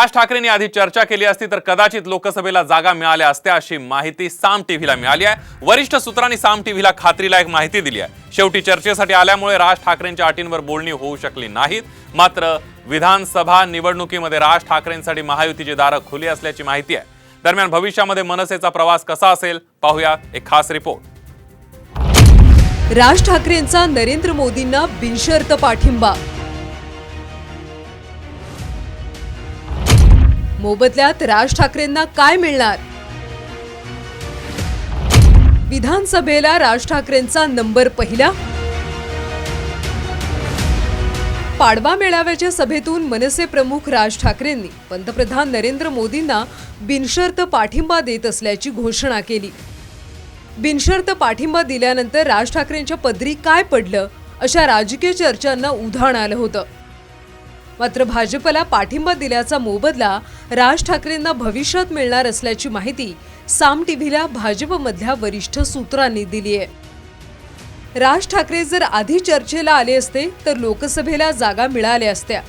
राज ठाकरेंनी आधी चर्चा केली असती तर कदाचित लोकसभेला जागा मिळाल्या असत्या अशी माहिती साम टीव्हीला मिळाली आहे. वरिष्ठ सूत्रांनी साम टीव्हीला खात्रीलायक माहिती दिली आहे. शेवटी चर्चेसाठी आल्यामुळे राज ठाकरेंच्या अटींवर बोलणी होऊ शकली नाहीत. मात्र विधानसभा निवडणुकीमध्ये राज ठाकरेंसाठी महायुतीची दारं खुली असल्याची माहिती आहे. दरम्यान भविष्यामध्ये मनसेचा प्रवास कसा असेल पाहूया एक खास रिपोर्ट. राज ठाकरेंचा नरेंद्र मोदींना बिनशर्त पाठिंबा मोबदल्यात राज ठाकरेंना काय मिळणार? विधानसभेला राज ठाकरेंचा नंबर पहिला. पाडवा मेळाव्याच्या सभेतून मनसे प्रमुख राज ठाकरेंनी पंतप्रधान नरेंद्र मोदींना बिनशर्त पाठिंबा देत असल्याची घोषणा केली. बिनशर्त पाठिंबा दिल्यानंतर राज ठाकरेंच्या पदरी काय पडलं अशा राजकीय चर्चांना उधाण आलं होतं. मात्र भाजपला पाठिंबा दिल्याचा मोबदला राज ठाकरेंना भविष्यात मिळणार असल्याची माहिती साम टीव्हीला भाजपमधल्या वरिष्ठ सूत्रांनी दिली आहे. राज ठाकरे जर आधी चर्चेला आले असते तर लोकसभेला जागा मिळाल्या असत्या.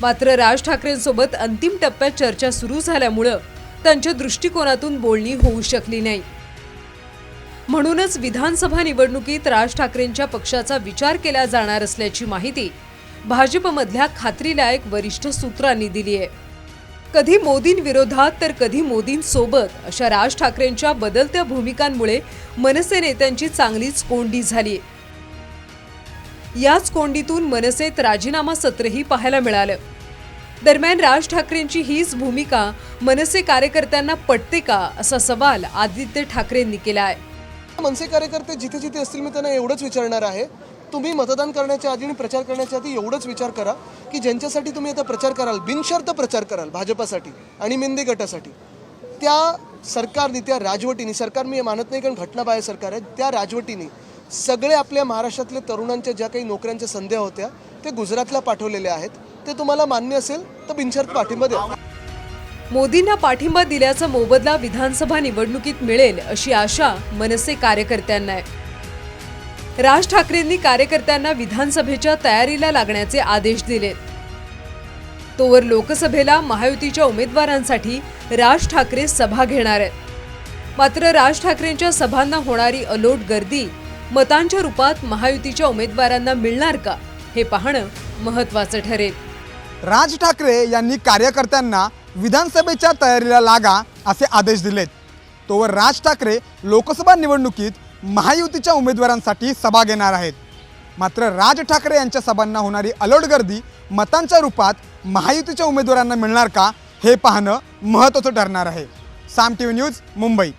मात्र राज ठाकरेंसोबत अंतिम टप्प्यात चर्चा सुरू झाल्यामुळं त्यांच्या दृष्टिकोनातून बोलणी होऊ शकली नाही. म्हणूनच विधानसभा निवडणुकीत राज ठाकरेंच्या पक्षाचा विचार केला जाणार असल्याची माहिती भाजपमधल्या खात्रीलायक वरिष्ठ सूत्रांनी दिली आहे. कधी मोदींविरोधात तर कधी मोदींसोबत अशा राज ठाकरेंच्या बदलत्या भूमिकांमुळे मनसे नेत्यांची चांगलीच कोंडी झाली. याच कोंडीतून मनसेत राजीनामा सत्रही पाहायला मिळालं. दरम्यान राज ठाकरेंची हीच भूमिका मनसे कार्यकर्त्यांना पटते का असा सवाल आदित्य ठाकरेंनी केला आहे. मनसे कार्यकर्ते जिथे जिथे असतील मी त्यांना एवढंच विचारणार आहे. तुम्ही मतदान करण्याच्या आधी आणि प्रचार करण्याच्या आधी एवढंच विचार करा की ज्यांच्यासाठी तुम्ही आता प्रचार कराल बिनशर्त प्रचार कराल भाजपासाठी आणि मिंदे गटासाठी त्या सरकारने त्या राजवटीने सरकार मी हे मानत नाही कारण घटनाबाह्य सरकार आहे त्या राजवटीने सगळे आपल्या महाराष्ट्रातल्या तरुणांच्या ज्या काही नोकऱ्यांच्या संध्या होत्या ते गुजरातला पाठवलेल्या आहेत. ते तुम्हाला मान्य असेल तर बिनशर्त पाठिंबा द्या. मोदींना पाठिंबा दिल्याचा मोबदला विधानसभा निवडणुकीत मिळेल अशी आशा मनसे कार्यकर्त्यांना आहे. राज ठाकरेंनी कार्यकर्त्यांना विधानसभेच्या तयारीला लागण्याचे आदेश दिलेत तोवर लोकसभेला महायुतीच्या उमेदवारांसाठी राज ठाकरे सभा घेणार आहेत. मात्र राज ठाकरेंच्या सभांना होणारी अलोट गर्दी मतांच्या रूपात महायुतीच्या उमेदवारांना मिळणार का हे पाहणं महत्वाचं ठरेल. राज ठाकरे यांनी कार्यकर्त्यांना विधानसभेच्या तयारीला लागा असे आदेश दिलेत. तोवर राज ठाकरे लोकसभा निवडणुकीत महायुतीच्या उमेदवारांसाठी सभा घेणार आहेत. मात्र राज ठाकरे यांच्या सभांना होणारी अलोट गर्दी मतांच्या रूपात महायुतीच्या उमेदवारांना मिळणार का हे पाहणं महत्त्वाचं ठरणार आहे. Saam T V news Mumbai.